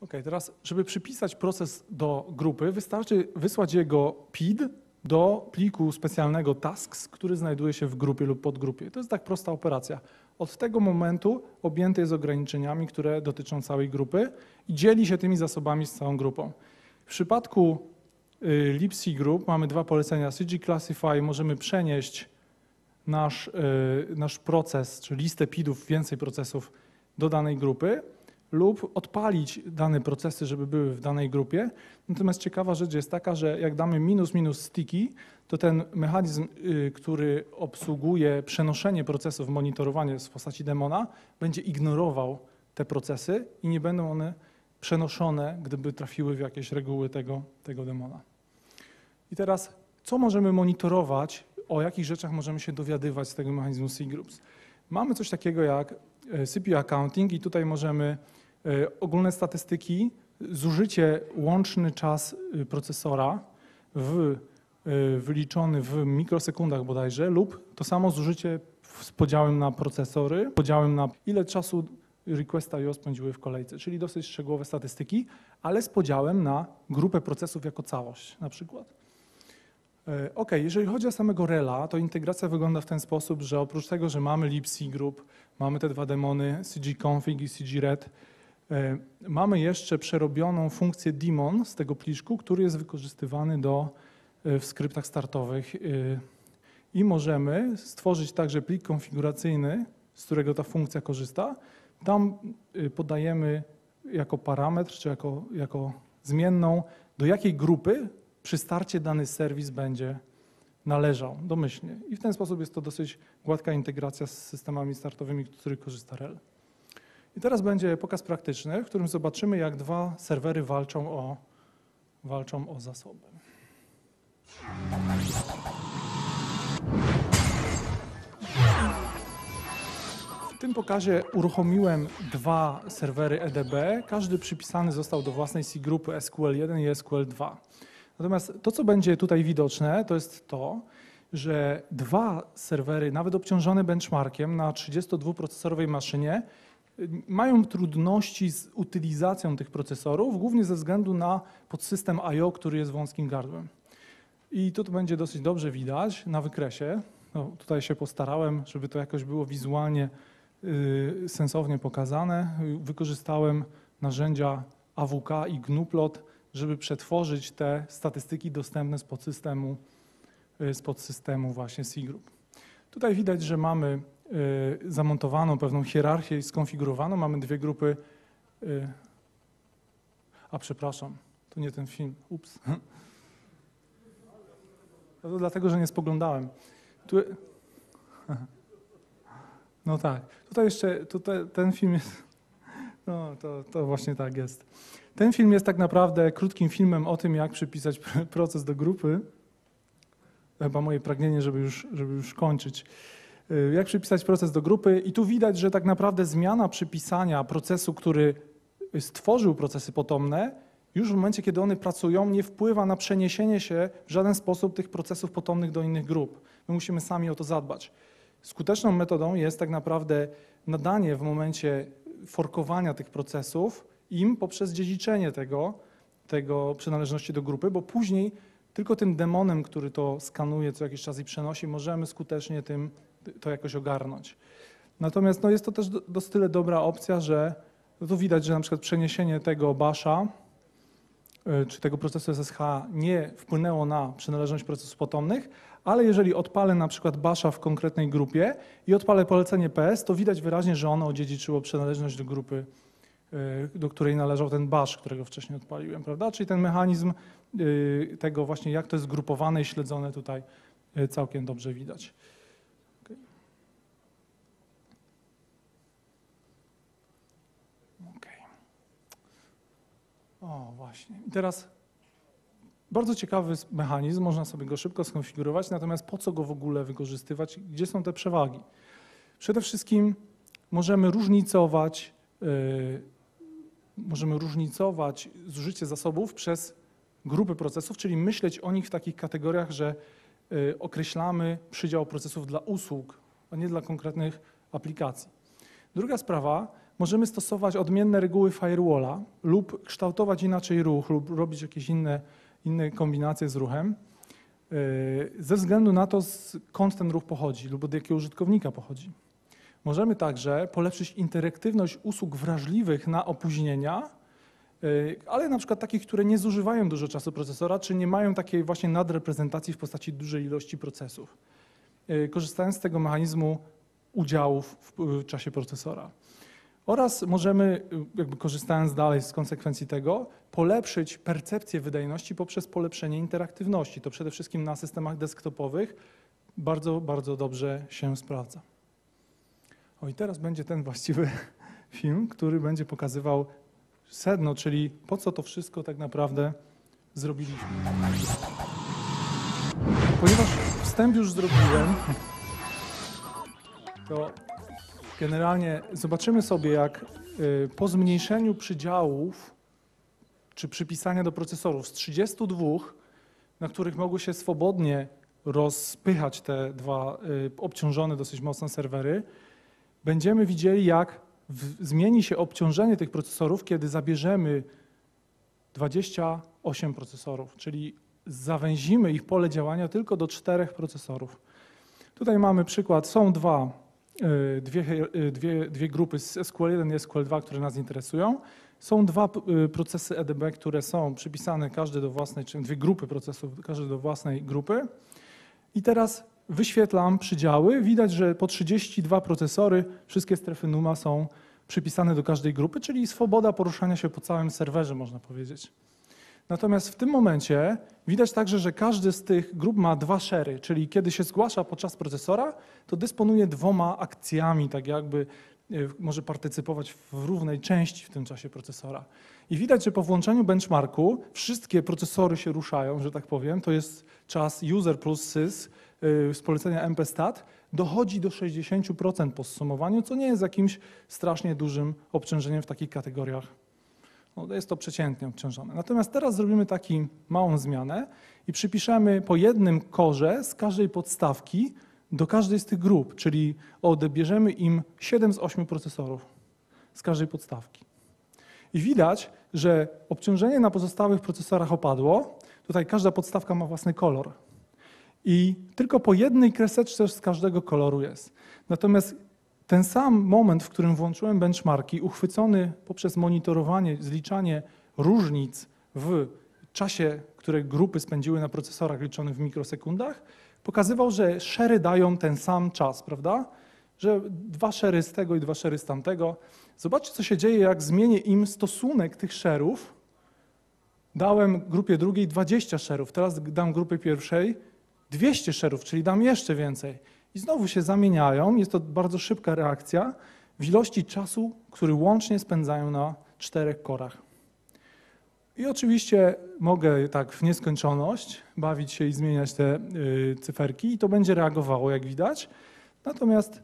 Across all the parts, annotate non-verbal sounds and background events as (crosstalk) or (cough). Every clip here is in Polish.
Ok, teraz, żeby przypisać proces do grupy, wystarczy wysłać jego PID do pliku specjalnego tasks, który znajduje się w grupie lub podgrupie. To jest tak prosta operacja. Od tego momentu objęty jest ograniczeniami, które dotyczą całej grupy i dzieli się tymi zasobami z całą grupą. W przypadku y, libc group mamy dwa polecenia CG Classify, możemy przenieść nasz, y, nasz proces, czy listę PIDów, więcej procesów do danej grupy lub odpalić dane procesy, żeby były w danej grupie. Natomiast ciekawa rzecz jest taka, że jak damy minus minus sticky, to ten mechanizm, y, który obsługuje przenoszenie procesów, monitorowanie w postaci demona, będzie ignorował te procesy i nie będą one przenoszone, gdyby trafiły w jakieś reguły tego, tego demona. I teraz, co możemy monitorować, o jakich rzeczach możemy się dowiadywać z tego mechanizmu C-Groups? Mamy coś takiego jak y, CPU accounting i tutaj możemy E, ogólne statystyki, zużycie, łączny czas y, procesora w, y, wyliczony w mikrosekundach bodajże lub to samo zużycie z podziałem na procesory, podziałem na ile czasu requesta IO spędziły w kolejce, czyli dosyć szczegółowe statystyki, ale z podziałem na grupę procesów jako całość na przykład. E, ok, jeżeli chodzi o samego rela, to integracja wygląda w ten sposób, że oprócz tego, że mamy libc group, mamy te dwa demony cgconfig i cgred, E, mamy jeszcze przerobioną funkcję daemon z tego pliczku, który jest wykorzystywany do, e, w skryptach startowych e, i możemy stworzyć także plik konfiguracyjny, z którego ta funkcja korzysta. Tam podajemy jako parametr, czy jako, jako zmienną, do jakiej grupy przy starcie dany serwis będzie należał domyślnie. I w ten sposób jest to dosyć gładka integracja z systemami startowymi, z których korzysta RHEL. I teraz będzie pokaz praktyczny, w którym zobaczymy, jak dwa serwery walczą o, walczą o zasoby. W tym pokazie uruchomiłem dwa serwery EDB. Każdy przypisany został do własnej C-grupy SQL1 i SQL2. Natomiast to, co będzie tutaj widoczne, to jest to, że dwa serwery, nawet obciążone benchmarkiem na 32-procesorowej maszynie, mają trudności z utylizacją tych procesorów, głównie ze względu na podsystem I.O., który jest wąskim gardłem. I to będzie dosyć dobrze widać na wykresie. No, tutaj się postarałem, żeby to jakoś było wizualnie y, sensownie pokazane. Wykorzystałem narzędzia AWK i GNUplot, żeby przetworzyć te statystyki dostępne z podsystemu, y, z podsystemu właśnie C-Group. Tutaj widać, że mamy zamontowaną, pewną hierarchię skonfigurowaną. Mamy dwie grupy. Y, a przepraszam, to nie ten film. Ups. (laughs) To dlatego, że nie spoglądałem. Tu... (laughs) No tak. Tutaj jeszcze tutaj, ten film jest. (laughs) No, to, to właśnie tak jest. Ten film jest tak naprawdę krótkim filmem o tym, jak przypisać proces do grupy. Chyba moje pragnienie, żeby już, żeby już kończyć. Y, jak przypisać proces do grupy i tu widać, że tak naprawdę zmiana przypisania procesu, który stworzył procesy potomne, już w momencie, kiedy one pracują, nie wpływa na przeniesienie się w żaden sposób tych procesów potomnych do innych grup. My musimy sami o to zadbać. Skuteczną metodą jest tak naprawdę nadanie w momencie forkowania tych procesów im poprzez dziedziczenie tego, tego przynależności do grupy, bo później tylko tym demonem, który to skanuje co jakiś czas i przenosi, możemy skutecznie tym to jakoś ogarnąć. Natomiast no, jest to też do, do tyle dobra opcja, że no, tu widać, że na przykład przeniesienie tego basza y, czy tego procesu SSH nie wpłynęło na przynależność procesów potomnych, ale jeżeli odpalę na przykład basza w konkretnej grupie i odpalę polecenie PS, to widać wyraźnie, że ono odziedziczyło przynależność do grupy, y, do której należał ten bash, którego wcześniej odpaliłem, prawda? Czyli ten mechanizm y, tego właśnie, jak to jest zgrupowane i śledzone tutaj całkiem dobrze widać. O, właśnie. I teraz bardzo ciekawy mechanizm, można sobie go szybko skonfigurować, natomiast po co go w ogóle wykorzystywać? Gdzie są te przewagi? Przede wszystkim możemy różnicować, yy, możemy różnicować zużycie zasobów przez grupy procesów, czyli myśleć o nich w takich kategoriach, że yy, określamy przydział procesów dla usług, a nie dla konkretnych aplikacji. Druga sprawa, możemy stosować odmienne reguły firewalla lub kształtować inaczej ruch lub robić jakieś inne, inne kombinacje z ruchem yy, ze względu na to, skąd ten ruch pochodzi lub od jakiego użytkownika pochodzi. Możemy także polepszyć interaktywność usług wrażliwych na opóźnienia, yy, ale na przykład takich, które nie zużywają dużo czasu procesora, czy nie mają takiej właśnie nadreprezentacji w postaci dużej ilości procesów, yy, korzystając z tego mechanizmu udziałów w czasie procesora. Oraz możemy, jakby korzystając dalej z konsekwencji tego, polepszyć percepcję wydajności poprzez polepszenie interaktywności. To przede wszystkim na systemach desktopowych bardzo, bardzo dobrze się sprawdza. O i teraz będzie ten właściwy (laughs) film, który będzie pokazywał sedno, czyli po co to wszystko tak naprawdę zrobiliśmy. Ponieważ wstęp już zrobiłem, to generalnie zobaczymy sobie, jak y, po zmniejszeniu przydziałów czy przypisania do procesorów z 32, na których mogły się swobodnie rozpychać te dwa y, obciążone dosyć mocno serwery, będziemy widzieli, jak zmieni się obciążenie tych procesorów, kiedy zabierzemy 28 procesorów, czyli zawęzimy ich pole działania tylko do czterech procesorów. Tutaj mamy przykład, są dwa dwie, y, dwie, dwie grupy z SQL1 i SQL2, które nas interesują. Są dwa y, procesy EDB, które są przypisane każdy do własnej, czyli dwie grupy procesów, każdy do własnej grupy. I teraz wyświetlam przydziały. Widać, że po 32 procesory wszystkie strefy NUMA są przypisane do każdej grupy, czyli swoboda poruszania się po całym serwerze, można powiedzieć. Natomiast w tym momencie widać także, że każdy z tych grup ma dwa szery, czyli kiedy się zgłasza podczas procesora, to dysponuje dwoma akcjami, tak jakby e, może partycypować w równej części w tym czasie procesora. I widać, że po włączeniu benchmarku wszystkie procesory się ruszają, że tak powiem. To jest czas user plus sys e, z polecenia MPStat. Dochodzi do 60% po zsumowaniu, co nie jest jakimś strasznie dużym obciążeniem w takich kategoriach no, jest to przeciętnie obciążone. Natomiast teraz zrobimy taką małą zmianę i przypiszemy po jednym korze z każdej podstawki do każdej z tych grup, czyli odebierzemy im 7 z 8 procesorów z każdej podstawki. I widać, że obciążenie na pozostałych procesorach opadło. Tutaj każda podstawka ma własny kolor. I tylko po jednej kreseczce z każdego koloru jest. Natomiast ten sam moment, w którym włączyłem benchmarki, uchwycony poprzez monitorowanie, zliczanie różnic w czasie, które grupy spędziły na procesorach liczonych w mikrosekundach, pokazywał, że szery dają ten sam czas, prawda? Że dwa szery z tego i dwa szery z tamtego. Zobaczcie, co się dzieje, jak zmienię im stosunek tych szerów. Dałem grupie drugiej 20 szerów, teraz dam grupie pierwszej 200 szerów, czyli dam jeszcze więcej i znowu się zamieniają. Jest to bardzo szybka reakcja w ilości czasu, który łącznie spędzają na czterech korach. I oczywiście mogę tak w nieskończoność bawić się i zmieniać te y, cyferki i to będzie reagowało, jak widać. Natomiast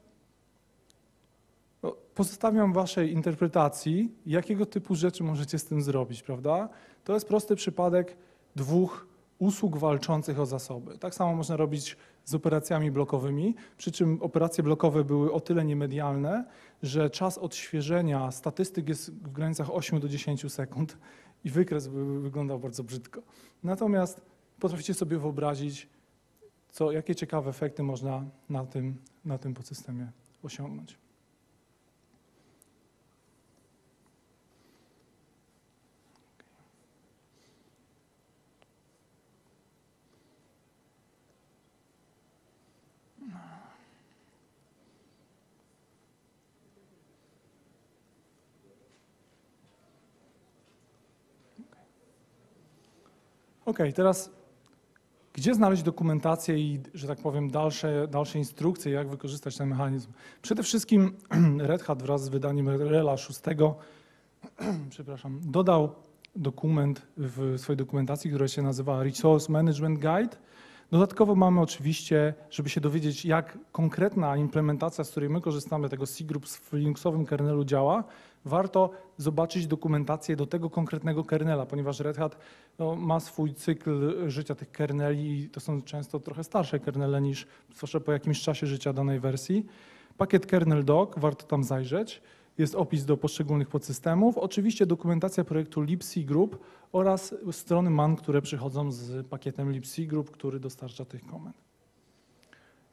no, pozostawiam waszej interpretacji, jakiego typu rzeczy możecie z tym zrobić, prawda? To jest prosty przypadek dwóch usług walczących o zasoby. Tak samo można robić z operacjami blokowymi, przy czym operacje blokowe były o tyle niemedialne, że czas odświeżenia statystyk jest w granicach 8 do 10 sekund i wykres wyglądał bardzo brzydko. Natomiast potraficie sobie wyobrazić, co, jakie ciekawe efekty można na tym, na tym podsystemie osiągnąć. OK, teraz gdzie znaleźć dokumentację i, że tak powiem, dalsze, dalsze instrukcje, jak wykorzystać ten mechanizm? Przede wszystkim (clears throat) Red Hat wraz z wydaniem RELA 6 (clears throat) przepraszam, dodał dokument w swojej dokumentacji, która się nazywa Resource Management Guide. Dodatkowo mamy oczywiście, żeby się dowiedzieć, jak konkretna implementacja, z której my korzystamy, tego C-Group w Linuxowym kernelu działa, warto zobaczyć dokumentację do tego konkretnego kernela, ponieważ Red Hat no, ma swój cykl życia tych kerneli i to są często trochę starsze kernele niż zwłaszcza po jakimś czasie życia danej wersji. Pakiet kernel doc, warto tam zajrzeć. Jest opis do poszczególnych podsystemów. Oczywiście dokumentacja projektu libc group oraz strony man, które przychodzą z pakietem libc group, który dostarcza tych komend.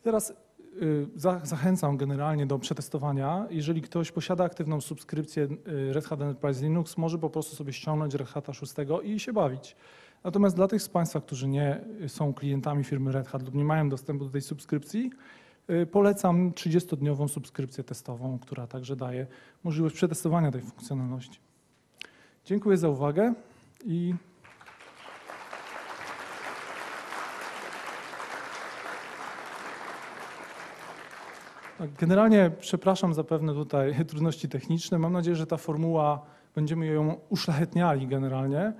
Teraz y, zachęcam generalnie do przetestowania. Jeżeli ktoś posiada aktywną subskrypcję y, Red Hat Enterprise Linux, może po prostu sobie ściągnąć Red Hat 6 i się bawić. Natomiast dla tych z Państwa, którzy nie są klientami firmy Red Hat lub nie mają dostępu do tej subskrypcji, polecam 30-dniową subskrypcję testową, która także daje możliwość przetestowania tej funkcjonalności. Dziękuję za uwagę i Generalnie przepraszam za pewne tutaj (laughs) trudności techniczne. Mam nadzieję, że ta formuła będziemy ją uszlachetniali generalnie.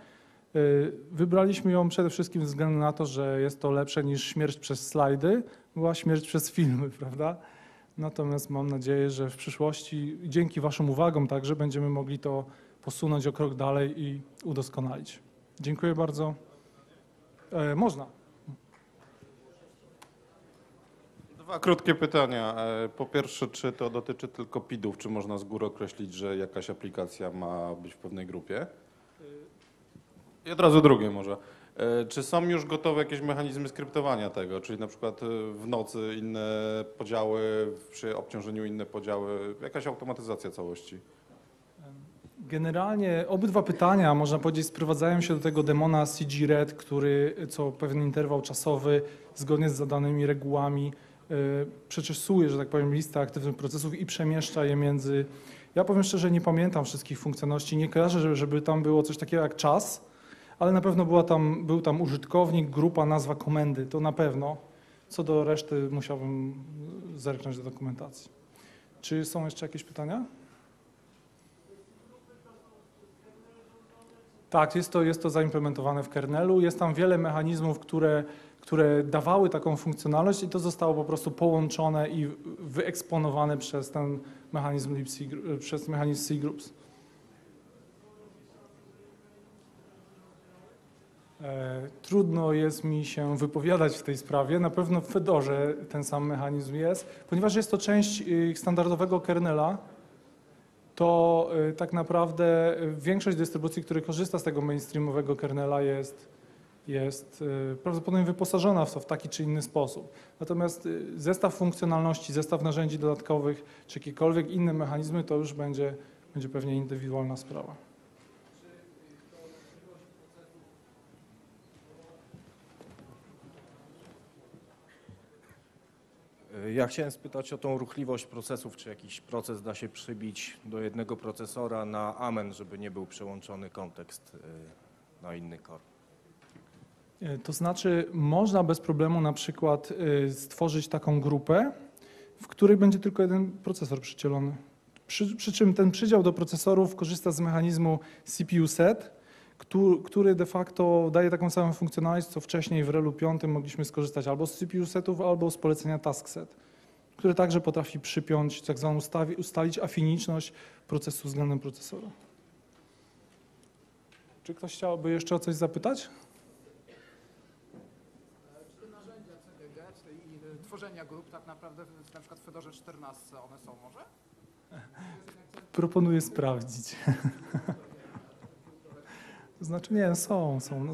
Y, wybraliśmy ją przede wszystkim ze względu na to, że jest to lepsze niż śmierć przez slajdy, była śmierć przez filmy, (laughs) prawda? Natomiast mam nadzieję, że w przyszłości dzięki Waszym uwagom także będziemy mogli to posunąć o krok dalej i udoskonalić. Dziękuję bardzo. E, można. Dwa krótkie pytania. E, po pierwsze, czy to dotyczy tylko PID-ów, czy można z góry określić, że jakaś aplikacja ma być w pewnej grupie? I od razu drugie może. E, czy są już gotowe jakieś mechanizmy skryptowania tego, czyli na przykład e, w nocy inne podziały, przy obciążeniu inne podziały, jakaś automatyzacja całości? Generalnie obydwa pytania, można powiedzieć, sprowadzają się do tego demona CG Red, który co pewien interwał czasowy, zgodnie z zadanymi regułami, yy, przeczesuje, że tak powiem, listę aktywnych procesów i przemieszcza je między. Ja powiem szczerze, nie pamiętam wszystkich funkcjonalności, nie kojarzę, żeby tam było coś takiego jak czas, ale na pewno była tam, był tam użytkownik, grupa, nazwa komendy, to na pewno. Co do reszty musiałbym zerknąć do dokumentacji. Czy są jeszcze jakieś pytania? Tak, jest to, jest to zaimplementowane w kernelu. Jest tam wiele mechanizmów, które, które dawały taką funkcjonalność i to zostało po prostu połączone i wyeksponowane przez ten mechanizm, libc, przez mechanizm C-Groups. Trudno jest mi się wypowiadać w tej sprawie. Na pewno w Fedorze ten sam mechanizm jest. Ponieważ jest to część y, standardowego kernela, to y, tak naprawdę większość dystrybucji, które korzysta z tego mainstreamowego kernela jest, jest y, prawdopodobnie wyposażona w to w taki czy inny sposób. Natomiast zestaw funkcjonalności, zestaw narzędzi dodatkowych, czy jakiekolwiek inne mechanizmy, to już będzie, będzie pewnie indywidualna sprawa. Ja chciałem spytać o tą ruchliwość procesów, czy jakiś proces da się przybić do jednego procesora na amen, żeby nie był przełączony kontekst y, na inny core. To znaczy, można bez problemu na przykład y, stworzyć taką grupę, w której będzie tylko jeden procesor przycielony. Przy, przy czym ten przydział do procesorów korzysta z mechanizmu CPU set, który de facto daje taką samą funkcjonalność, co wcześniej w Relu 5 mogliśmy skorzystać albo z CPU setów, albo z polecenia task set, który także potrafi przypiąć, tak zwaną ustalić afiniczność procesu względem procesora. Czy ktoś chciałby jeszcze o coś zapytać? I tworzenia grup tak naprawdę na przykład w Fedorze 14 one są może? (laughs) Proponuję sprawdzić. (laughs) Znaczy nie, są, są. No,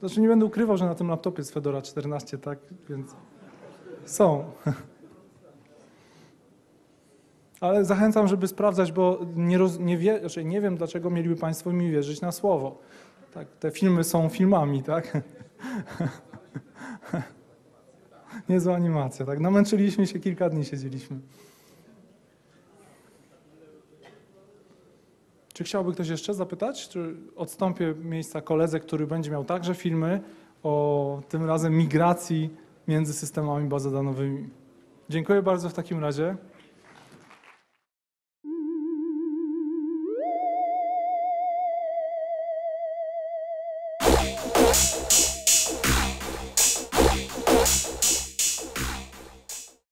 znaczy nie będę ukrywał, że na tym laptopie jest Fedora 14, tak, więc są. (laughs) Ale zachęcam, żeby sprawdzać, bo nie, roz, nie, wie, znaczy nie wiem, dlaczego mieliby Państwo mi wierzyć na słowo. Tak, te filmy są filmami, tak? (laughs) Niezła animacja, tak? Namęczyliśmy się, kilka dni siedzieliśmy. Czy chciałby ktoś jeszcze zapytać? Czy odstąpię miejsca koledze, który będzie miał także filmy o tym razem migracji między systemami bazodanowymi. Dziękuję bardzo w takim razie.